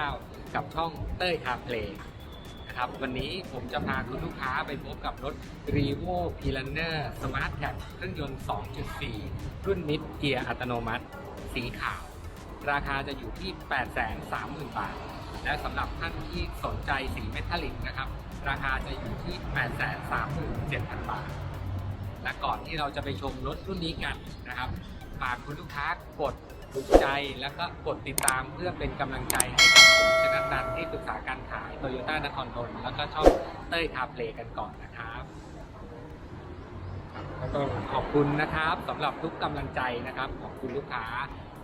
9 กับช่องเต้ยคาเพลย์นะครับวันนี้ผมจะพาคุณลูกค้าไปพบกับรถ r e v o p i l a n n e r Smart Cab เครื่องยนต์ 2.4 รุ่นมิดเกียร์อัตโนมัติ สีขาว ราคาจะอยู่ที่ 830,000 บาท และสำหรับท่านที่สนใจสีเมทัลลิกนะครับ ราคาจะอยู่ที่ 837,000 บาท และก่อนที่เราจะไปชมรถรุ่นนี้กันนะครับฝากคุณลูกค้ากด ถูกใจแล้วก็กดติดตามเพื่อเป็นกำลังใจให้กับผมชนะนันท์ที่ปรึกษาการขายโตโยต้านครทนแล้วก็ช่องเต้ยคาเพลกันก่อนนะครับก็ต้องขอบคุณนะครับสำหรับทุกกำลังใจนะครับของคุณลูกค้า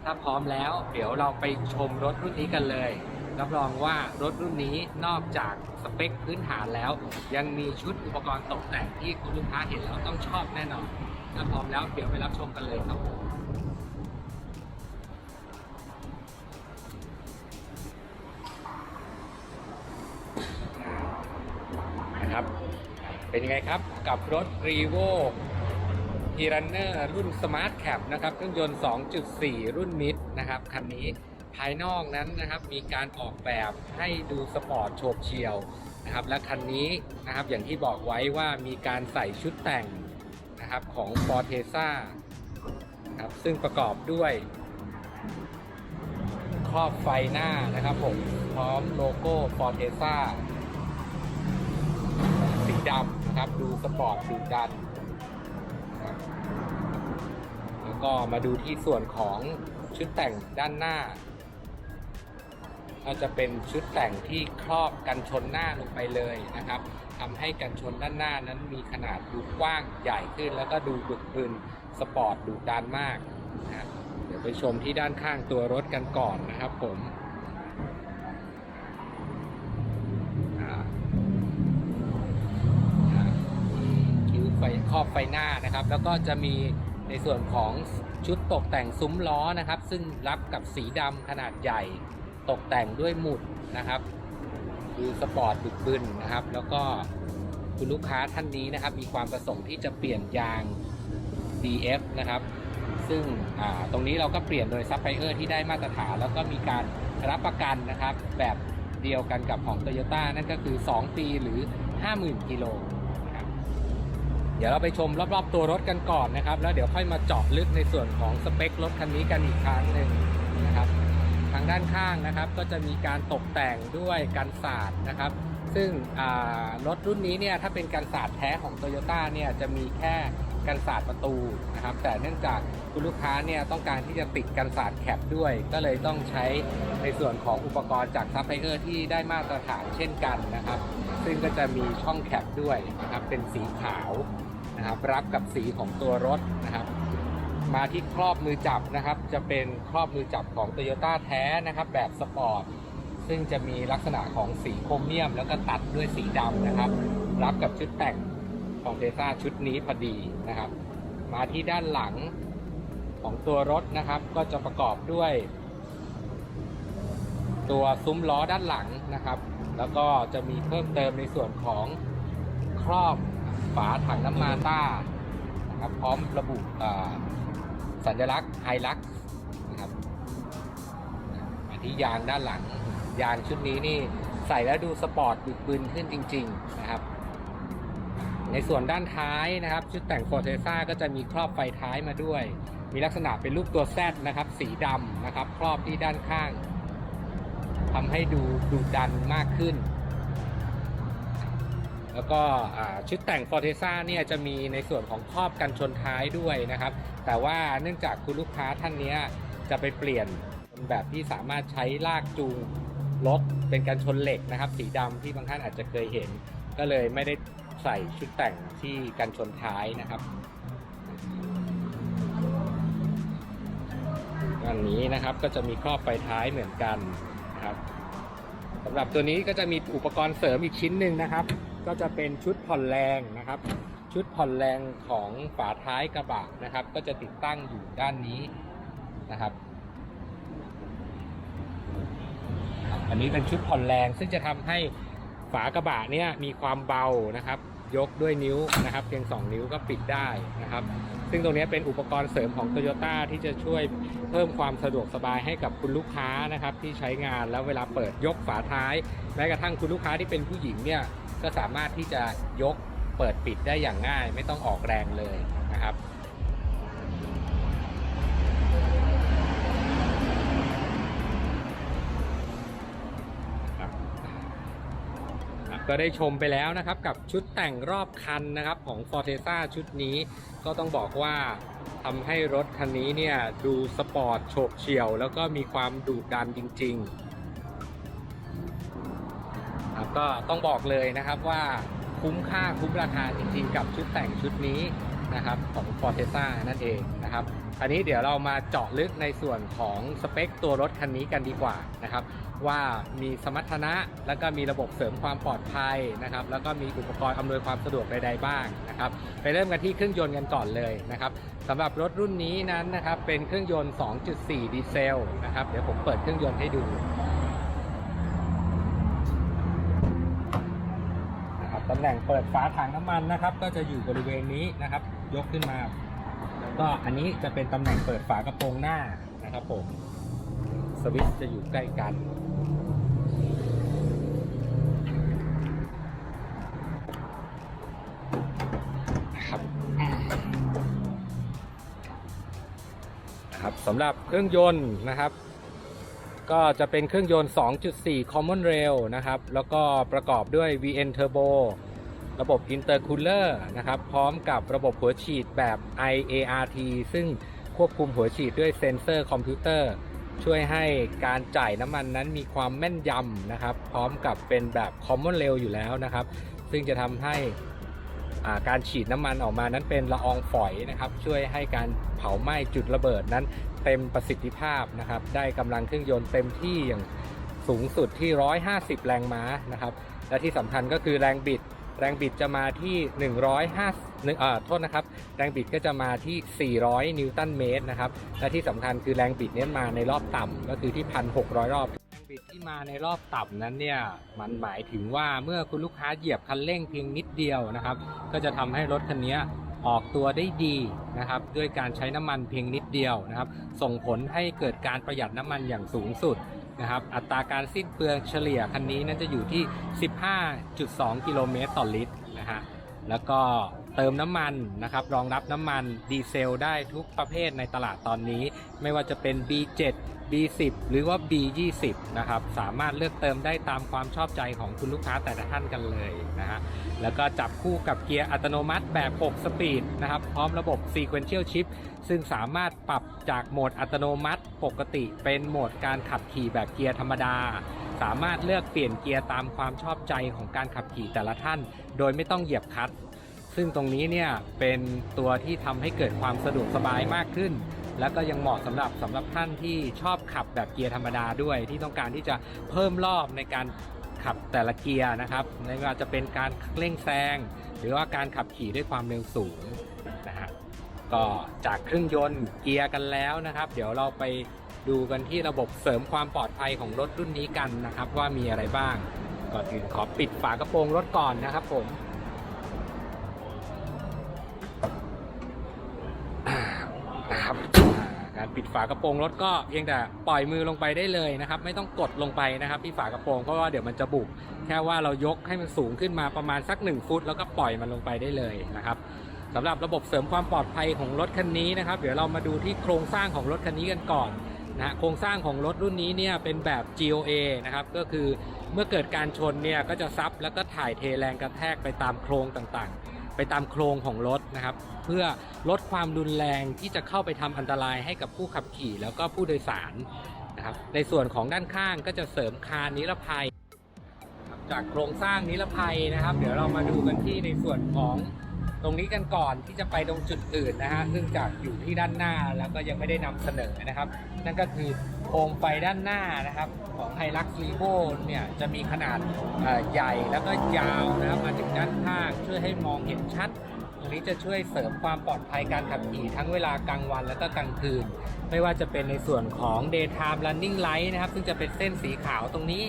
ถ้าพร้อมแล้ว เดี๋ยวเราไปชมรถรุ่นนี้กันเลยรับรองว่ารถรุ่นนี้นอกจากสเปคพื้นฐานแล้ว ยังมีชุดอุปกรณ์ตกแต่งที่คุณลูกค้าเห็นแล้วต้องชอบแน่นอนถ้าพร้อมแล้วเดี๋ยวไปรับชมกันเลยครับผมนะครับ เป็นยังไงครับ กับรถ r e v o p i r a n n e r รุ่น Smart Cab นะครับเครื่องยนต์ 2.4 รุ่นมิดนะครับคันนี้ภายนอกนั้นนะครับมีการออกแบบให้ดูสปอร์ตโฉบเฉี่ยวนะครับและคันนี้นะครับอย่างที่บอกไว้ว่ามีการใส่ชุดแต่งนะครับของ f o r t e s a ครับซึ่งประกอบด้วยครอบไฟหน้านะครับผมพร้อมโลโก้ f o r t e s a สีดำ นะครับ ดูสปอร์ตดูดันนะครับแล้วก็มาดูที่ส่วนของชุดแต่งด้านหน้า ก็จะเป็นชุดแต่งที่ครอบกันชนหน้าลงไปเลยนะครับทำให้กันชนด้านหน้านั้นมีขนาดดูกว้างใหญ่ขึ้น แล้วก็ดูบึกบึนสปอร์ตดูดันมากนะเดี๋ยวไปชมที่ด้านข้างตัวรถกันก่อนนะครับผม ครอบไฟหน้านะครับ แล้วก็จะมีในส่วนของชุดตกแต่งซุ้มล้อนะครับ ซึ่งรับกับสีดำขนาดใหญ่ ตกแต่งด้วยหมุดนะครับดูสปอร์ตบึกบึนนะครับ แล้วก็คุณลูกค้าท่านนี้นะครับ มีความประสงค์ที่จะเปลี่ยนยาง DF นะครับ ซึ่งตรงนี้เราก็เปลี่ยนโดยซัพพลายเออร์ที่ได้มาตรฐาน แล้วก็มีการรับประกันนะครับ แบบเดียวกันกับของ Toyota นั่นก็คือ 2 ปีหรือ 50,000 กิโล เดี๋ยวเราไปชมรอบๆตัวรถกันก่อนนะครับ แล้วเดี๋ยวค่อยมาเจาะลึกในส่วนของสเปครถคันนี้กันอีกครั้งหนึ่งนะครับ ทางด้านข้างนะครับก็จะมีการตกแต่งด้วยกันศาสตร์นะครับ ซึ่งรถรุ่นนี้เนี่ยถ้าเป็นกันศาสตร์แท้ของ t o y ยต้เนี่ยจะมีแค่กันศาสตร์ประตูนะครับ แต่เนื่องจากคุณลูกค้าเนี่ยต้องการที่จะติดกันศาสตร์แคปด้วย ก็เลยต้องใช้ในส่วนของอุปกรณ์จากซัพพลายเออร์ที่ได้มาตรฐานเช่นกันนะครับ ซึ่งก็จะมีช่องแคปด้วยนะครับเป็นสีขาวนะครับรับกับสีของตัวรถนะครับ มาที่ครอบมือจับนะครับ จะเป็นครอบมือจับของ Toyota แท้นะครับ แบบสปอร์ตซึ่งจะมีลักษณะของสีโครเมียม แล้วก็ตัดด้วยสีดำนะครับ รับกับชุดแต่งของเทซ่าชุดนี้พอดีนะครับ มาที่ด้านหลังของตัวรถนะครับ ก็จะประกอบด้วย ตัวซุ้มล้อด้านหลังนะครับ แล้วก็จะมีเพิ่มเติมในส่วนของครอบฝาถังน้ำมันต้านะครับพร้อมระบุสัญลักษณ์ไฮลักนะครับมาที่ยางด้านหลัง ยางชุดนี้นี่ใส่แล้วดูสปอร์ตบึกบึนขึ้นจริง ๆนะครับ ในส่วนด้านท้ายนะครับ ชุดแต่ง f o r t e s a ก็จะมีครอบไฟท้ายมาด้วย มีลักษณะเป็นรูปตัว Z นะครับ สีดำนะครับ ครอบที่ด้านข้าง ทำให้ดูดุดันมากขึ้น แล้วก็ชุดแต่ง f o r t e s a เนี่ยจะมีในส่วนของครอบกันชนท้ายด้วยนะครับ แต่ว่าเนื่องจากคุณลูกค้าท่านนี้จะไปเปลี่ยนเป็นแบบที่สามารถใช้ลากจูงรถเป็นกันชนเหล็กนะครับ สีดำที่บางท่านอาจจะเคยเห็น ก็เลยไม่ได้ใส่ชุดแต่งที่กันชนท้ายนะครับอันนี้นะครับก็จะมีครอบไฟท้ายเหมือนกัน นะครับสำหรับตัวนี้ก็จะมีอุปกรณ์เสริมอีกชิ้นหนึ่งนะครับ ก็จะเป็นชุดผ่อนแรงนะครับ ชุดผ่อนแรงของฝาท้ายกระบะนะครับ ก็จะติดตั้งอยู่ด้านนี้นะครับ อันนี้เป็นชุดผ่อนแรงซึ่งจะทำให้ฝากระบะเนี่ยมีความเบานะครับ ยกด้วยนิ้วนะครับ เพียง 2 นิ้วก็ปิดได้นะครับ ซึ่งตรงนี้เป็นอุปกรณ์เสริมของ Toyota ที่จะช่วยเพิ่มความสะดวกสบายให้กับคุณลูกค้านะครับที่ใช้งานแล้วเวลาเปิดยกฝาท้าย แม้กระทั่งคุณลูกค้าที่เป็นผู้หญิงเนี่ยก็สามารถที่จะยกเปิดปิดได้อย่างง่าย ไม่ต้องออกแรงเลยนะครับครับ ก็ได้ชมไปแล้วนะครับกับชุดแต่งรอบคันนะครับของ f o r t e z a ชุดนี้ก็ต้องบอกว่าทำให้รถคันนี้เนี่ยดูสปอร์ตโฉบเฉี่ยว แล้วก็มีความดุดันจริงๆครับก็ต้องบอกเลยนะครับว่าคุ้มค่าคุ้มราคาจริงๆ กับชุดแต่งชุดนี้นะครับของ f o r t e z a นั่นเองนะครับอันนี้เดี๋ยวเรามาเจาะลึกในส่วนของสเปคตัวรถคันนี้กันดีกว่านะครับ ว่ามีสมรรถนะ แล้วก็มีระบบเสริมความปลอดภัยนะครับ แล้วก็มีอุปกรณ์อำนวยความสะดวกใดๆบ้างนะครับ ไปเริ่มกันที่เครื่องยนต์กันก่อนเลยนะครับสำหรับรถรุ่นนี้นั้นนะครับ เป็นเครื่องยนต์ 2.4 ดีเซลนะครับ เดี๋ยวผมเปิดเครื่องยนต์ให้ดูนะครับตำแหน่งเปิดฝาถังน้ำมันนะครับ ก็จะอยู่บริเวณนี้นะครับ ยกขึ้นมา แล้วก็อันนี้จะเป็นตำแหน่งเปิดฝากระโปรงหน้านะครับผมสวิตช์จะอยู่ใกล้กัน สำหรับเครื่องยนต์นะครับ ก็จะเป็นเครื่องยนต์ 2.4 Common Rail นะครับ แล้วก็ประกอบด้วย VN Turbo ระบบ Intercooler นะครับ พร้อมกับระบบหัวฉีดแบบ IART ซึ่งควบคุมหัวฉีดด้วยเซ็นเซอร์คอมพิวเตอร์ ช่วยให้การจ่ายน้ำมันนั้นมีความแม่นยำนะครับ พร้อมกับเป็นแบบ Common Rail อยู่แล้วนะครับ ซึ่งจะทำให้ การฉีดน้ำมันออกมานั้นเป็นละอองฝอยนะครับ ช่วยให้การเผาไหม้จุดระเบิดนั้นเต็มประสิทธิภาพนะครับ ได้กำลังเครื่องยนต์เต็มที่อย่างสูงสุดที่ 150 แรงม้านะครับ และที่สำคัญก็คือแรงบิด แรงบิดจะมาที่150หนึ่งอ่าโทษนะครับ แรงบิดก็จะมาที่ 400 นิวตันเมตรนะครับ และที่สำคัญคือแรงบิดเนี้ยมาในรอบต่ำก็คือที่ 1,600 รอบิดที่มาในรอบต่ำนั้นเนี่ยมันหมายถึงว่าเมื่อคุณลูกค้าเหยียบคันเร่งเพียงนิดเดียวนะครับ ก็จะทำให้รถคันนี้ออกตัวได้ดีนะครับ ด้วยการใช้น้ำมันเพียงนิดเดียวนะครับ ส่งผลให้เกิดการประหยัดน้ำมันอย่างสูงสุดนะครับ อัตราการสิ้นเปลืองเฉลี่ยคันนี้นั้นจะอยู่ที่ 15.2 กิโลเมตรต่อลิตรนะฮะแล้วก็เติมน้ำมันนะครับ รองรับน้ำมันดีเซลได้ทุกประเภทในตลาดตอนนี้ ไม่ว่าจะเป็น B7 B10 หรือว่า B20 นะครับ สามารถเลือกเติมได้ตามความชอบใจของคุณลูกค้าแต่ละท่านกันเลยนะฮะ แล้วก็จับคู่กับเกียร์อัตโนมัติแบบ 6 สปีดนะครับ พร้อมระบบ Sequential Shift ซึ่งสามารถปรับจากโหมดอัตโนมัติปกติเป็นโหมดการขับขี่แบบเกียร์ธรรมดา สามารถเลือกเปลี่ยนเกียร์ตามความชอบใจของการขับขี่แต่ละท่าน โดยไม่ต้องเหยียบคลัตช์ซึ่งตรงนี้เนี่ยเป็นตัวที่ทำให้เกิดความสะดวกสบายมากขึ้น แล้วก็ยังเหมาะสำหรับสำหรับท่านที่ชอบขับแบบเกียร์ธรรมดาด้วย ที่ต้องการที่จะเพิ่มรอบในการขับแต่ละเกียร์นะครับไม่ว่าจะเป็นการเร่งแซงหรือว่าการขับขี่ด้วยความเร็วสูงนะฮะก็จากเครื่องยนต์เกียร์กันแล้วนะครับ เดี๋ยวเราไปดูกันที่ระบบเสริมความปลอดภัยของรถรุ่นนี้กันนะครับ ว่ามีอะไรบ้างก่อนอื่นขอปิดฝากระโปรงรถก่อนนะครับผม ปิดฝากระโปรงรถก็เพียงแต่ปล่อยมือลงไปได้เลยนะครับ ไม่ต้องกดลงไปนะครับที่ฝากระโปรงเพราะว่าเดี๋ยวมันจะบุบแค่ว่าเรายกให้มันสูงขึ้นมาประมาณสัก 1 ฟุต แล้วก็ปล่อยมันลงไปได้เลยนะครับสำหรับระบบเสริมความปลอดภัยของรถคันนี้นะครับ เดี๋ยวเรามาดูที่โครงสร้างของรถคันนี้กันก่อนนะฮะโครงสร้างของรถรุ่นนี้เนี่ยเป็นแบบ GOA นะครับก็คือเมื่อเกิดการชนเนี่ยก็จะซับแล้วก็ถ่ายเทแรงกระแทกไปตามโครงต่างๆ ไปตามโครงของรถนะครับ เพื่อลดความรุนแรงที่จะเข้าไปทำอันตรายให้กับผู้ขับขี่แล้วก็ผู้โดยสารนะครับ ในส่วนของด้านข้างก็จะเสริมคานนิรภัย จากโครงสร้างนิรภัยนะครับ เดี๋ยวเรามาดูกันที่ในส่วนของ ตรงนี้กันก่อนที่จะไปตรงจุดอื่นนะฮะซึ่งจากอยู่ที่ด้านหน้าแล้วก็ยังไม่ได้นำเสนอนะครับ นั่นก็คือโคมไฟด้านหน้านะครับ ของไฮลักซ์รีโวเนี่ยจะมีขนาดใหญ่แล้วก็ยาวนะครับมาถึงด้านข้างช่วยให้มองเห็นชัด ตรงนี้จะช่วยเสริมความปลอดภัยการขับขี่ทั้งเวลากลางวันแล้วก็กลางคืน ไม่ว่าจะเป็นในส่วนของ daytime running light นะครับ ซึ่งจะเป็นเส้นสีขาวตรงนี้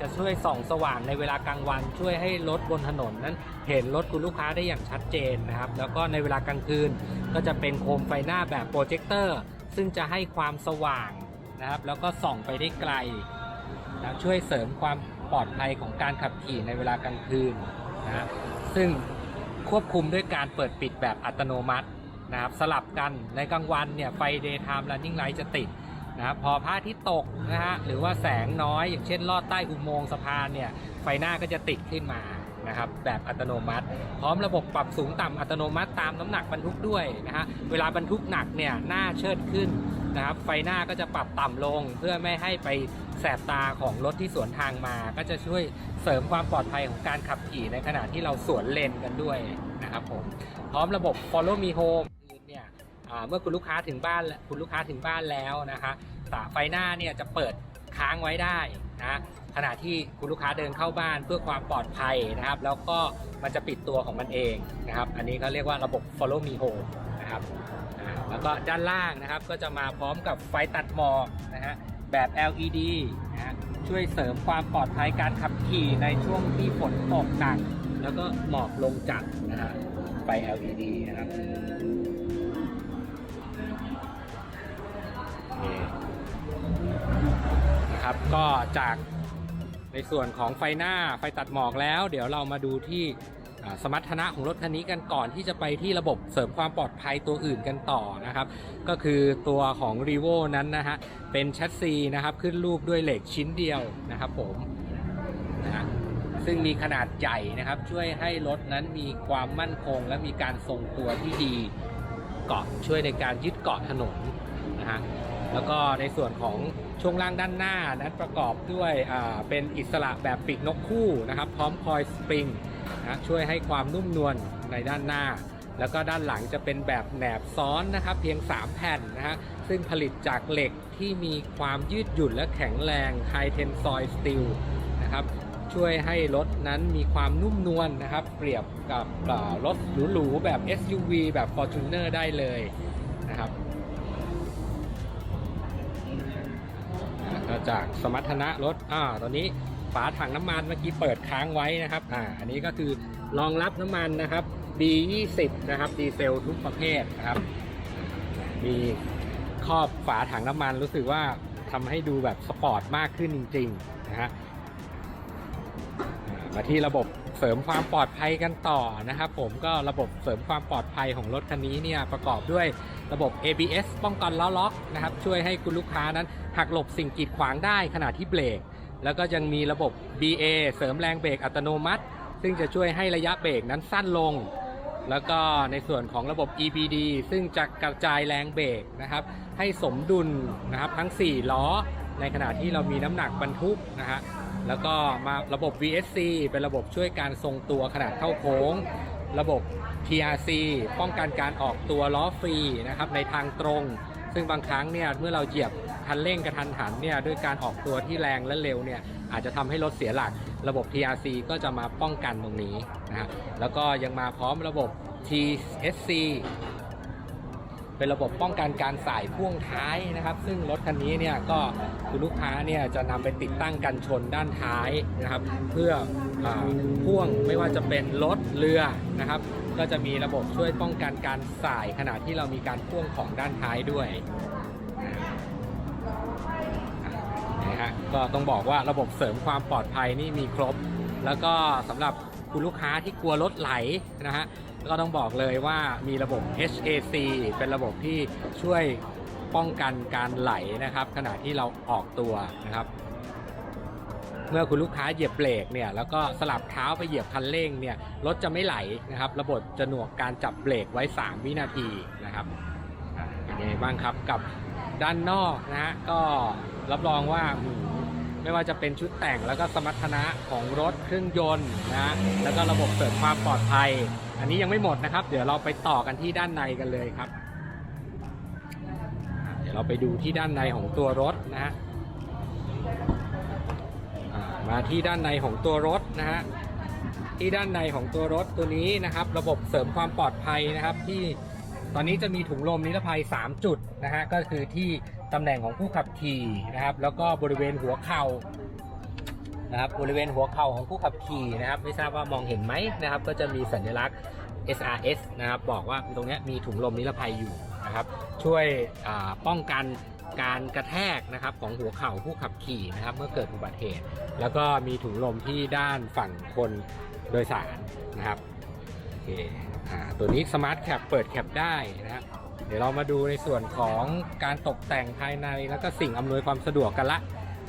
จะช่วยส่องสว่างในเวลากลางวัน ช่วยให้รถบนถนนนั้น เห็นรถคุณลูกค้าได้อย่างชัดเจนนะครับ แล้วก็ในเวลากลางคืนก็จะเป็นโคมไฟหน้าแบบโปรเจคเตอร์ซึ่งจะให้ความสว่างนะครับ แล้วก็ส่องไปได้ไกลนะช่วยเสริมความปลอดภัยของการขับขี่ในเวลากลางคืนนะซึ่งควบคุมด้วยการเปิดปิดแบบอัตโนมัตินะครับสลับกันในกลางวันเนี่ยไฟ daytime running light จะติด นะครับพอพระอาทิตย์ตกนะฮะหรือว่าแสงน้อยอย่างเช่นลอดใต้อุโมงค์สะพานเนี่ยไฟหน้าก็จะติดขึ้นมานะครับแบบอัตโนมัติ พร้อมระบบปรับสูงต่ำอัตโนมัติตามน้ำหนักบรรทุกด้วยนะฮะเวลาบรรทุกหนักเนี่ยหน้าเชิดขึ้นนะครับไฟหน้าก็จะปรับต่ำลงเพื่อไม่ให้ไปแสบตาของรถที่สวนทางมา ก็จะช่วยเสริมความปลอดภัยของการขับขี่ในขณะที่เราสวนเลนกันด้วยนะครับผมพร้อมระบบ follow me home เมื่อคุณลูกค้าถึงบ้านคุณลูกค้าถึงบ้านแล้วนะคะฝาไฟหน้าเนี่ยจะเปิดค้างไว้ได้นะขณะที่คุณลูกค้าเดินเข้าบ้านเพื่อความปลอดภัยนะครับ แล้วก็มันจะปิดตัวของมันเองนะครับ อันนี้เขาเรียกว่าระบบ follow me home นะครับแล้วก็ด้านล่างนะครับก็จะมาพร้อมกับไฟตัดหมอกนะฮะแบบ LED นะฮะช่วยเสริมความปลอดภัยการขับขี่ในช่วงที่ฝนตกหนักแล้วก็หมอกลงจัดนะฮะไฟ LED นะครับ ก็จากในส่วนของไฟหน้าไฟตัดหมอกแล้ว เดี๋ยวเรามาดูที่สมรรถนะของรถคันนี้กันก่อนที่จะไปที่ระบบเสริมความปลอดภัยตัวอื่นกันต่อนะครับ ก็คือตัวของ r e v o นั้นนะฮะเป็นแชสซีนะครับขึ้นรูปด้วยเหล็กชิ้นเดียวนะครับผมนะฮะซึ่งมีขนาดใหญ่นะครับ ช่วยให้รถนั้นมีความมั่นคง และมีการทรงตัวที่ดีเกาะช่วยในการยึดเกาะถนนนะฮะ แล้วก็ในส่วนของช่วงล่างด้านหน้านั้นประกอบด้วยเป็นอิสระแบบปีกนกคู่นะครับ พร้อมคอยสปริงนะช่วยให้ความนุ่มนวลในด้านหน้า แล้วก็ด้านหลังจะเป็นแบบแหนบซ้อนนะครับ เพียง 3 แผ่นนะฮะซึ่งผลิตจากเหล็กที่มีความยืดหยุ่นและแข็งแรง High Tensile Steel นะครับช่วยให้รถนั้นมีความนุ่มนวลนะครับ เปรียบกับรถหรูๆแบบ SUV แบบ Fortuner ได้เลยนะครับ จากสมรรถนะรถอ่าตอนนี้ฝาถังน้ำมันเมื่อกี้เปิดค้างไว้นะครับอ่าอันนี้ก็คือรองรับน้ำมันนะครับ B20 นะครับดีเซลทุกประเภทนะครับ มีครอบฝาถังน้ำมันรู้สึกว่าทำให้ดูแบบสปอร์ตมากขึ้นจริงๆนะฮะมาที่ระบบเสริมความปลอดภัยกันต่อนะครับ ผมก็ระบบเสริมความปลอดภัยของรถคันนี้เนี่ยประกอบด้วย ระบบ ABS ป้องกันล้อล็อกนะครับช่วยให้คุณลูกค้านั้นหักหลบสิ่งกีดขวางได้ขณะที่เบรก แล้วก็ยังมีระบบ BA เสริมแรงเบรกอัตโนมัติ ซึ่งจะช่วยให้ระยะเบรกนั้นสั้นลง แล้วก็ในส่วนของระบบ EBD ซึ่งจะกระจายแรงเบรกนะครับให้สมดุลนะครับทั้ง 4 ล้อ ในขณะที่เรามีน้ำหนักบรรทุกนะฮะแล้วก็มาระบบ VSC เป็นระบบช่วยการทรงตัวขนาดเข้าโค้ง ระบบ TRC ป้องกันการออกตัวล้อฟรีนะครับในทางตรง ซึ่งบางครั้งเนี่ยเมื่อเราเหยียบคันเร่งกระทันหันเนี่ยด้วยการออกตัวที่แรงและเร็วเนี่ยอาจจะทำให้รถเสียหลัก ระบบ TRC ก็จะมาป้องกันตรงนี้นะฮะแล้วก็ยังมาพร้อมระบบ TSC เป็นระบบป้องกันการสายพ่วงท้ายนะครับ ซึ่งรถคันนี้เนี่ยก็คุณลูกค้าเนี่ยจะนำไปติดตั้งกันชนด้านท้ายนะครับ เพื่ออพ่วงไม่ว่าจะเป็นรถเรือนะครับ ก็จะมีระบบช่วยป้องกันการสายขณะที่เรามีการพ่วงของด้านท้ายด้วยนะฮะก็ต้องบอกว่าระบบเสริมความปลอดภัยนี่มีครบ แล้วก็สำหรับคุณลูกค้าที่กลัวรถไหลนะฮะ ก็ต้องบอกเลยว่ามีระบบ HAC เป็นระบบที่ช่วยป้องกันการไหลนะครับ ขณะที่เราออกตัวนะครับ เมื่อคุณลูกค้าเหยียบเบรกเนี่ยแล้วก็สลับเท้าไปเหยียบคันเร่งเนี่ยรถจะไม่ไหลนะครับ ระบบจะหน่วงการจับเบรกไว้ 3 วินาทีนะครับอะเป็นยังไงบ้างครับกับด้านนอกนะฮะก็รับรองว่าไม่ว่าจะเป็นชุดแต่งแล้วก็สมรรถนะของรถเครื่องยนต์นะฮะแล้วก็ระบบเสริมความปลอดภัย อันนี้ยังไม่หมดนะครับ เดี๋ยวเราไปต่อกันที่ด้านในกันเลยครับ เดี๋ยวเราไปดูที่ด้านในของตัวรถนะฮะมาที่ด้านในของตัวรถนะฮะที่ด้านในของตัวรถตัวนี้นะครับ ระบบเสริมความปลอดภัยนะครับ ที่ตอนนี้จะมีถุงลมนิรภัย 3 จุดนะฮะก็คือที่ตำแหน่งของผู้ขับขี่นะครับ แล้วก็บริเวณหัวเข่า นะครับบริเวณหัวเข่าของผู้ขับขี่นะครับไม่ทราบว่ามองเห็นไหมนะครับ ก็จะมีสัญลักษณ์ SRS นะครับบอกว่าตรงนี้มีถุงลมนิรภัยอยู่นะครับ ช่วยป้องกันการกระแทกนะครับของหัวเข่าผู้ขับขี่นะครับ เมื่อเกิดอุบัติเหตุ แล้วก็มีถุงลมที่ด้านฝั่งคนโดยสารนะครับโอเคอตัวนี้สมาร์ทแคปเปิดแคปได้นะครับเดี๋ยวเรามาดูในส่วนของการตกแต่งภายในแล้วก็สิ่งอำนวยความสะดวกกันละ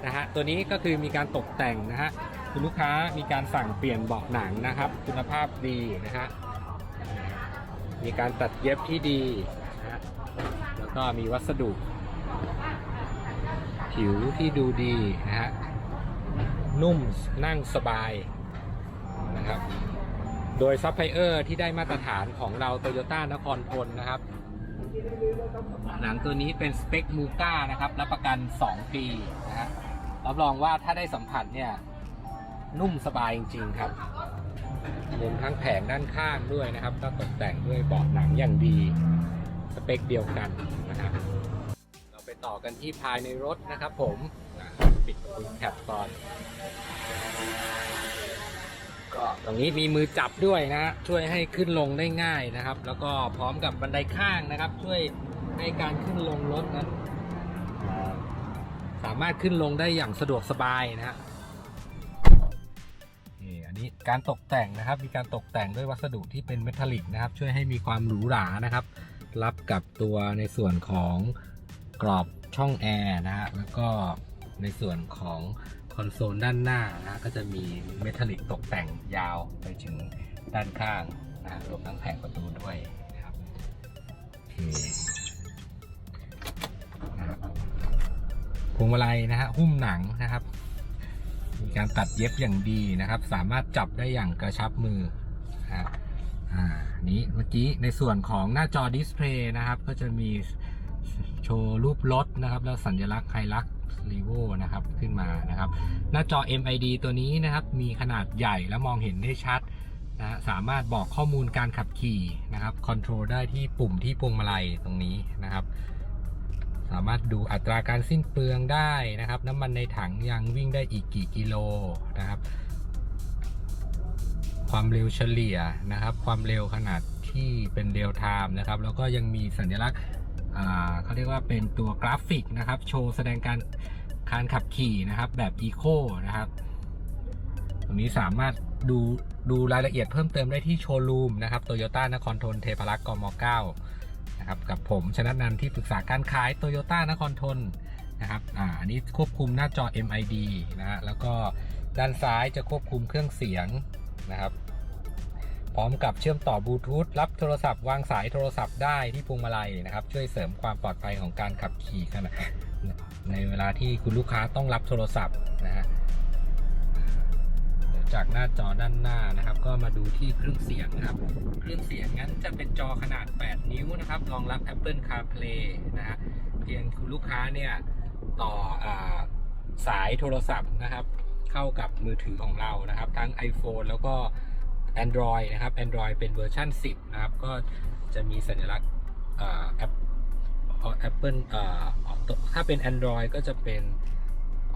นะฮะตัวนี้ก็คือมีการตกแต่งนะฮะคุณลูกค้ามีการสั่งเปลี่ยนเบาะหนังนะครับ คุณภาพดีนะฮะมีการตัดเย็บที่ดีนะฮะแล้วก็มีวัสดุ ผิวที่ดูดีนะฮะนุ่มนั่งสบายนะครับโดยซัพพลายเออร์ที่ได้มาตรฐานของเราโตโยต้านครพลนะครับหนังตัวนี้เป็นสเปคมูก้านะครับ รับประกัน 2 ปีนะฮะ รับรองว่าถ้าได้สัมผัสเนี่ย นุ่มสบายจริง ๆ ครับรวมทั้งแผงด้านข้างด้วยนะครับก็ตกแต่งด้วยเบาะหนังอย่างดี สเปคเดียวกันนะครับ เราไปต่อกันที่ภายในรถนะครับผมปิดประตูแคปก่อน ก็ตรงนี้มีมือจับด้วยนะช่วยให้ขึ้นลงได้ง่ายนะครับ แล้วก็พร้อมกับบันไดข้างนะครับ ช่วยให้การขึ้นลงรถนั้น สามารถขึ้นลงได้อย่างสะดวกสบายนะฮะนี่อันนี้การตกแต่งนะครับ มีการตกแต่งด้วยวัสดุที่เป็นเมทัลลิกนะครับ ช่วยให้มีความหรูหรานะครับ รับกับตัวในส่วนของกรอบช่องแอร์นะฮะแล้วก็ในส่วนของคอนโซลด้านหน้านะฮะก็จะมีเมทัลลิกตกแต่งยาวไปถึงด้านข้างนะรวมทั้งแผงประตูด้วยนะครับโอเค วงมาลัยนะฮะหุ้มหนังนะครับ มีการตัดเย็บอย่างดีนะครับ สามารถจับได้อย่างกระชับมือนะฮะอ่านี้เมื่อกี้ในส่วนของหน้าจอดิสเพลย์นะครับ ก็จะมีโชว์รูปรถนะครับ แล้วสัญลักษณ์ไฮลักรีโวนะครับขึ้นมานะครับ หน้าจอ MID ตัวนี้นะครับ มีขนาดใหญ่และมองเห็นได้ชัดนะฮะสามารถบอกข้อมูลการขับขี่นะครับคอนโทรลได้ที่ปุ่มที่พวงมาลัยตรงนี้นะครับ สามารถดูอัตราการสิ้นเปลืองได้นะครับ น้ำมันในถังยังวิ่งได้อีกกี่กิโลนะครับ ความเร็วเฉลี่ยนะครับ ความเร็วขนาดที่เป็นเรียลไทม์นะครับ แล้วก็ยังมีสัญลักษณ์เขาเรียกว่าเป็นตัวกราฟิกนะครับ โชว์แสดงการการขับขี่นะครับ แบบอีโคนะครับ ตรงนี้สามารถดูดูรายละเอียดเพิ่มเติมได้ที่โชว์รูมนะครับโตโยต้านครทนเทพรักษ์กม 9 นะครับกับผมชนะนันท์ที่ปรึกษาการขายโตโยต้านครทนนะครับอ่าอันนี้ควบคุมหน้าจอ MID นะฮะแล้วก็ด้านซ้ายจะควบคุมเครื่องเสียงนะครับพร้อมกับเชื่อมต่อบลูทูธรับโทรศัพท์วางสายโทรศัพท์ได้ที่พวงมาลัยนะครับ ช่วยเสริมความปลอดภัยของการขับขี่ขณะในเวลาที่คุณลูกค้าต้องรับโทรศัพท์นะฮะ จากหน้าจอด้านหน้านะครับ ก็มาดูที่เครื่องเสียงนะครับ เครื่องเสียงนั้นจะเป็นจอขนาด 8 นิ้วนะครับรองรับ Apple CarPlay นะฮะเพียงคุณลูกค้าเนี่ยต่ออสายโทรศัพท์นะครับ เข้ากับมือถือของเรานะครับ ทั้ง iPhone แล้วก็ Android นะครับ Android เป็นเวอร์ชัน10 นะครับ ก็จะมีสัญลักษณ์แอป Apple อ่า Auto ถ้าเป็น Android ก็จะเป็น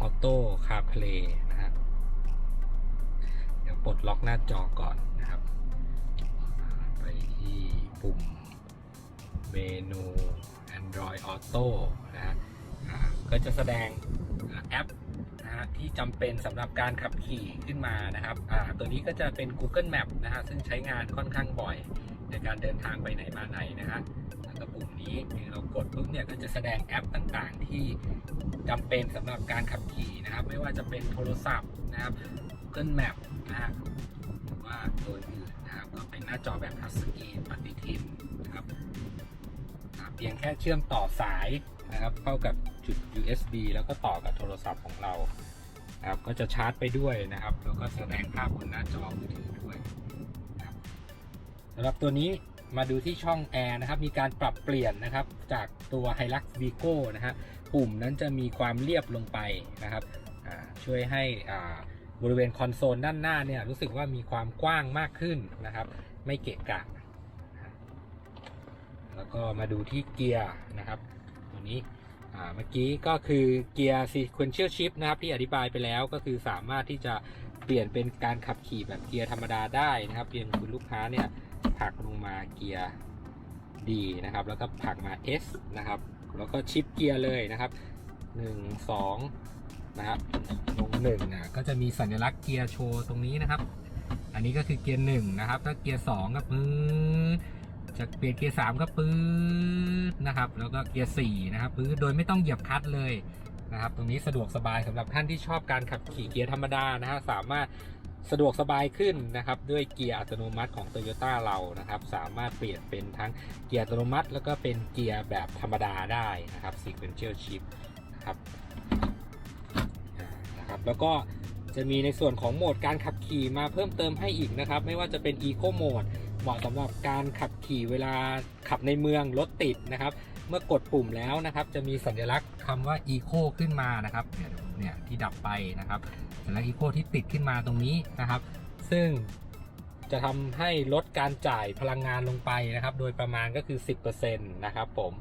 Auto CarPlay ปลดล็อกหน้าจอก่อนนะครับ ไปที่ปุ่มเมนู Android Auto นะฮะก็จะแสดงแอปนะฮะที่จำเป็นสำหรับการขับขี่ขึ้นมานะครับตัวนี้ก็จะเป็น Google Map นะฮะซึ่งใช้งานค่อนข้างบ่อยในการเดินทางไปไหนมาไหนนะฮะแล้วก็ปุ่มนี้เรากดปุ๊บเนี่ยก็จะแสดงแอปต่างๆ ที่จำเป็นสำหรับการขับขี่นะครับ ไม่ว่าจะเป็นโทรศัพท์นะครับ Google Map นะฮะหรือว่าตัวอื่นนะครับก็เป็นหน้าจอแบบทัชสกรีนปฏิทินนะครับเพียงแค่เชื่อมต่อสายนะครับ เข้ากับจุด USB แล้วก็ต่อกับโทรศัพท์ของเรานะครับก็จะชาร์จไปด้วยนะครับ แล้วก็แสดงภาพบนหน้าจอมือถือด้วยนะครับสำหรับตัวนี้มาดูที่ช่องแอร์นะครับ มีการปรับเปลี่ยนนะครับ จากตัว Hilux Vigo นะฮะปุ่มนั้นจะมีความเรียบลงไปนะครับช่วยให้อ่า บริเวณคอนโซลด้านหน้าเนี่ยรู้สึกว่ามีความกว้างมากขึ้นนะครับ ไม่เกะกะ แล้วก็มาดูที่เกียร์นะครับ ตัวนี้เมื่อกี้ก็คือเกียร์ sequential shift นะครับที่อธิบายไปแล้วก็คือสามารถที่จะเปลี่ยนเป็นการขับขี่แบบเกียร์ธรรมดาได้นะครับเพียงคุณลูกค้าเนี่ยผลักลงมาเกียร์ D นะครับ แล้วก็ผลักมา S นะครับ แล้วก็ชิปเกียร์เลยนะครับ 1 2 นะครับลง1นะก็จะมีสัญลักษณ์เกียร์โชว์ตรงนี้นะครับ อันนี้ก็คือเกียร์1นะครับ ถ้าเกียร์2ก็ปื๊ดจะเปลี่ยนเกียร์3ก็ปื๊ดนะครับ แล้วก็เกียร์4นะครับปื๊ดโดยไม่ต้องเหยียบคลัตช์เลยนะครับ ตรงนี้สะดวกสบายสำหรับท่านที่ชอบการขับขี่เกียร์ธรรมดานะฮะสามารถสะดวกสบายขึ้นนะครับ ด้วยเกียร์อัตโนมัติของ Toyota เรานะครับ สามารถเปลี่ยนเป็นทั้งเกียร์อัตโนมัติ แล้วก็เป็นเกียร์แบบธรรมดาได้นะครับ sequential shift นะครับอ่านะครับ แล้วก็จะมีในส่วนของโหมดการขับขี่มาเพิ่มเติมให้อีกนะครับ ไม่ว่าจะเป็น Eco Mode เหมาะสำหรับการขับขี่เวลาขับในเมืองรถติดนะครับ เมื่อกดปุ่มแล้วนะครับ จะมีสัญลักษณ์คำว่า Eco ขึ้นมานะครับเนี่ยที่ดับไปนะครับสัญลักษณ์ Eco ที่ติดขึ้นมาตรงนี้นะครับ ซึ่งจะทำให้ลดการจ่ายพลังงานลงไปนะครับ โดยประมาณก็คือ 10%นะครับผม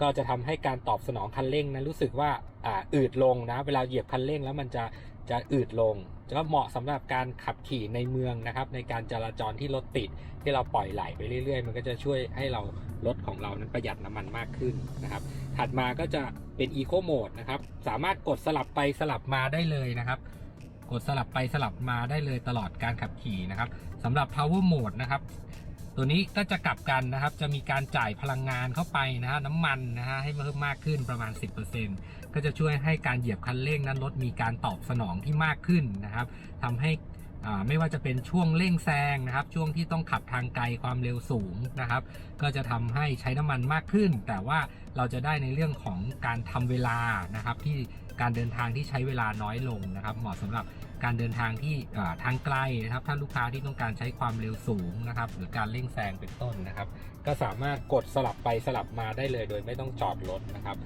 ก็จะทำให้การตอบสนองคันเร่งนั้นรู้สึกว่าอ่าอืดลงนะ เวลาเหยียบคันเร่งแล้วมันจะจะอืดลงก็เหมาะสำหรับการขับขี่ในเมืองนะครับ ในการจราจรที่รถติด ที่เราปล่อยไหลไปเรื่อยๆ มันก็จะช่วยให้เรารถของเรานั้นประหยัดน้ำมันมากขึ้นนะครับ ถัดมาก็จะเป็น Eco Mode นะครับ สามารถกดสลับไปสลับมาได้เลยนะครับกดสลับไปสลับมาได้เลยตลอดการขับขี่นะครับสำหรับ Power Mode นะครับ ตัวนี้ก็จะกลับกันนะครับ จะมีการจ่ายพลังงานเข้าไปนะฮะน้ำมันนะฮะให้เพิ่มมากขึ้นประมาณ 10%ก็จะช่วยให้การเหยียบคันเร่งนั้นรถมีการตอบสนองที่มากขึ้นนะครับทำให้ ไม่ว่าจะเป็นช่วงเร่งแซงนะครับ ช่วงที่ต้องขับทางไกลความเร็วสูงนะครับ ก็จะทำให้ใช้น้ำมันมากขึ้น แต่ว่าเราจะได้ในเรื่องของการทำเวลานะครับ ที่การเดินทางที่ใช้เวลาน้อยลงนะครับ เหมาะสำหรับการเดินทางที่ทางไกลนะครับ ถ้าลูกค้าที่ต้องการใช้ความเร็วสูงนะครับ หรือการเร่งแซงเป็นต้นนะครับ ก็สามารถกดสลับไปสลับมาได้เลย โดยไม่ต้องจอดรถนะครับ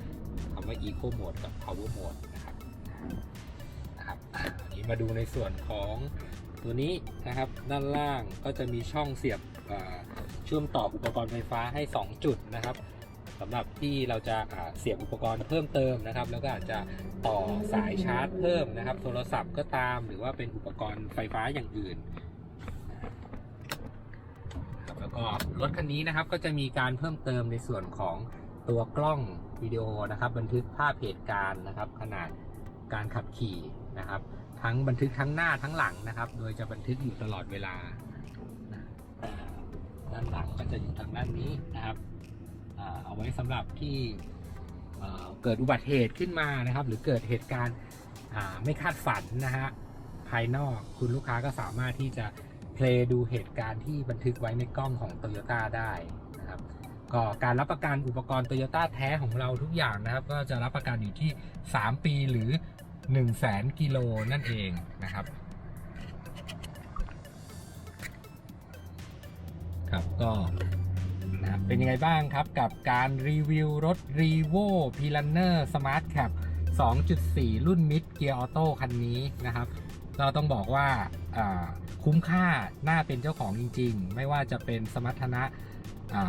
คำว่า Eco Mode กับ Power Mode นะครับนะครับอันนี้มาดูในส่วนของ ตัวนี้นะครับด้านล่างก็จะมีช่องเสียบเชื่อมต่ออุปกรณ์ไฟฟ้าให้ 2 จุดนะครับสำหรับที่เราจะเสียบอุปกรณ์เพิ่มเติมนะครับ แล้วก็อาจจะต่อสายชาร์จเพิ่มนะครับ โทรศัพท์ก็ตามหรือว่าเป็นอุปกรณ์ไฟฟ้าอย่างอื่นแล้วก็รถคันนี้นะครับก็จะมีการเพิ่มเติมในส่วนของตัวกล้องวิดีโอนะครับ บันทึกภาพเหตุการณ์นะครับ ขนาดการขับขี่นะครับ ทั้งบันทึกทั้งหน้าทั้งหลังนะครับ โดยจะบันทึกอยู่ตลอดเวลา ด้านหลังก็จะอยู่ทางด้านนี้นะครับ เอาไว้สำหรับที่เกิดอุบัติเหตุขึ้นมานะครับ หรือเกิดเหตุการณ์ไม่คาดฝันนะฮะภายนอกคุณลูกค้าก็สามารถที่จะเพลย์ดูเหตุการณ์ที่บันทึกไว้ในกล้องของ Toyota ได้นะครับก็การรับประกันอุปกรณ์ Toyota แท้ของเราทุกอย่างนะครับ ก็จะรับประกันอยู่ที่ 3 ปีหรือ 1 0 0 0 0แสนกิโลนั่นเองนะครับ ครับก็นะเป็นยังไงบ้างครับกับการรีวิวรถ r e v o p l a n n e r Smart Cap 2.4 รุ่น Mid Gear Auto คันนี้นะครับ เราต้องบอกว่าคุ้มค่าน่าเป็นเจ้าของจริง ๆ ไม่ว่าจะเป็นสมรรถนะ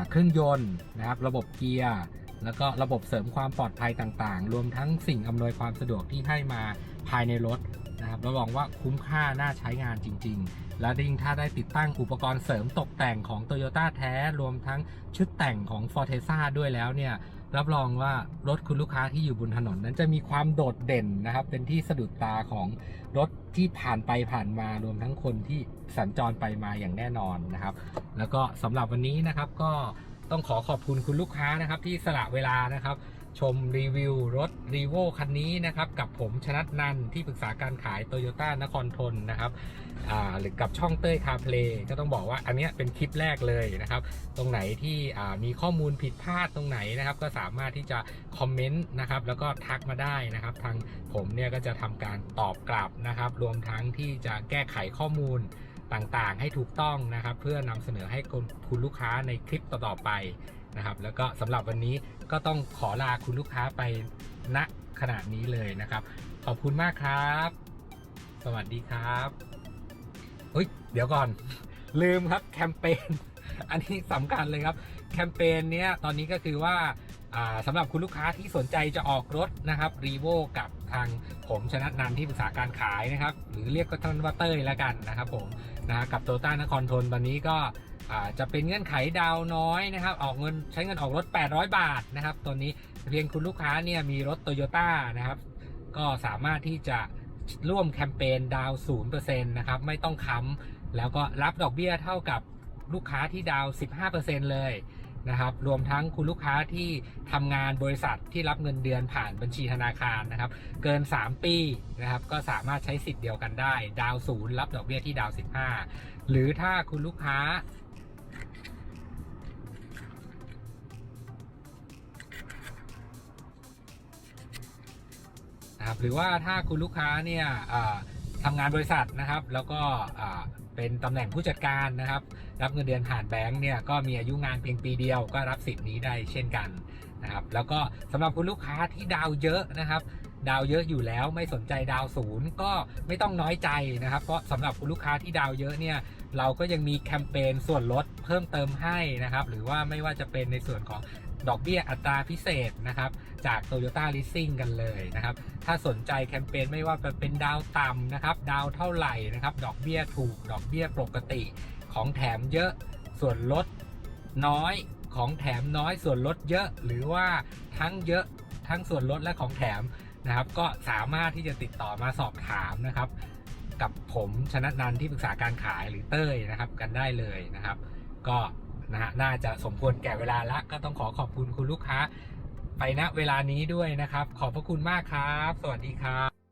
เครื่องยนต์นะครับ ระบบเกียร์ แล้วก็ระบบเสริมความปลอดภัยต่างๆ รวมทั้งสิ่งอำนวยความสะดวกที่ให้มาภายในรถนะครับรับรองว่าคุ้มค่าน่าใช้งานจริง ๆ และยิ่งถ้าได้ติดตั้งอุปกรณ์เสริมตกแต่งของ Toyota แท้ รวมทั้งชุดแต่งของ Forteza ด้วยแล้วเนี่ยรับรองว่ารถคุณลูกค้าที่อยู่บนถนนนั้นจะมีความโดดเด่นนะครับ เป็นที่สะดุดตาของรถที่ผ่านไปผ่านมารวมทั้งคนที่สัญจรไปมาอย่างแน่นอนนะครับ แล้วก็สำหรับวันนี้นะครับก็ ต้องขอขอบคุณคุณลูกค้านะครับที่สละเวลานะครับ ชมรีวิวรถรีโวคันนี้นะครับ กับผมชนัทนันที่ปรึกษาการขายโตโยต้านครทนนะครับหรือกับช่องเต้ยคาเพลก็ต้องบอกว่าอันเนี้ยเป็นคลิปแรกเลยนะครับ ตรงไหนที่มีข้อมูลผิดพลาดตรงไหนนะครับ ก็สามารถที่จะคอมเมนต์นะครับ แล้วก็ทักมาได้นะครับ ทางผมเนี่ยก็จะทำการตอบกลับนะครับ รวมทั้งที่จะแก้ไขข้อมูล ต่างๆ ให้ถูกต้องนะครับ เพื่อนำเสนอให้คุณคุณลูกค้าในคลิปต่อๆไปนะครับ แล้วก็สำหรับวันนี้ก็ต้องขอลาคุณลูกค้าไปณขณะนี้เลยนะครับ ขอบคุณมากครับ สวัสดีครับเฮ้ยเดี๋ยวก่อน ลืมครับแคมเปญอันนี้สำคัญเลยครับ แคมเปญเนี้ยตอนนี้ก็คือว่า สำหรับคุณลูกค้าที่สนใจจะออกรถนะครับรีโวกับทางผมชนะนันที่ปรึกษาการขายนะครับ หรือเรียกก็ท่านว่าเต้ยแล้วกันนะครับผมนะกับโตต้านครทนตอนนี้ก็จะเป็นเงื่อนไขดาวน้อยนะครับ ออกเงินใช้เงินออกรถ 800 บาทนะครับตอนนี้เพียงคุณลูกค้าเนี่ยมีรถโตโยต้านะครับ ก็สามารถที่จะร่วมแคมเปญดาว0%นะครับ ไม่ต้องค้ำแล้วก็รับดอกเบี้ยเท่ากับลูกค้าที่ดาว 15%เลย นะครับ รวมทั้งคุณลูกค้าที่ทำงานบริษัทที่รับเงินเดือนผ่านบัญชีธนาคารนะครับ เกิน 3 ปีนะครับ ก็สามารถใช้สิทธิ์เดียวกันได้ ดาวศูนย์รับดอกเบี้ยที่ดาว 15 หรือถ้าคุณลูกค้านะครับหรือว่าถ้าคุณลูกค้าเนี่ยทำงานบริษัทนะครับ แล้วก็เป็นตำแหน่งผู้จัดการนะครับ รับเงินเดือนผ่านแบงค์เนี่ยก็มีอายุงานเพียงปีเดียวก็รับสิทธิ์นี้ได้เช่นกันนะครับแล้วก็สำหรับคุณลูกค้าที่ดาวเยอะนะครับ ดาวเยอะอยู่แล้วไม่สนใจดาวศูนย์ก็ไม่ต้องน้อยใจนะครับ เพราะสำหรับคุณลูกค้าที่ดาวเยอะเนี่ยเราก็ยังมีแคมเปญส่วนลดเพิ่มเติมให้นะครับ หรือว่าไม่ว่าจะเป็นในส่วนของดอกเบี้ยอัตราพิเศษนะครับ จาก Toyota Leasing กันเลยนะครับ ถ้าสนใจแคมเปญไม่ว่าจะเป็นดาวต่ำนะครับ ดาวเท่าไหร่นะครับ ดอกเบี้ยถูก ดอกเบี้ยปกติ ของแถมเยอะส่วนลดน้อยของแถมน้อยส่วนลดเยอะ หรือว่าทั้งเยอะทั้งส่วนลดและของแถมนะครับ ก็สามารถที่จะติดต่อมาสอบถามนะครับ กับผมชนะนันที่ปรึกษาการขายหรือเต้ยนะครับ กันได้เลยนะครับ ก็นะฮะน่าจะสมควรแก่เวลาละก็ต้องขอขอบคุณคุณลูกค้า ไปณเวลานี้ด้วยนะครับ ขอบพระคุณมากครับ สวัสดีครับ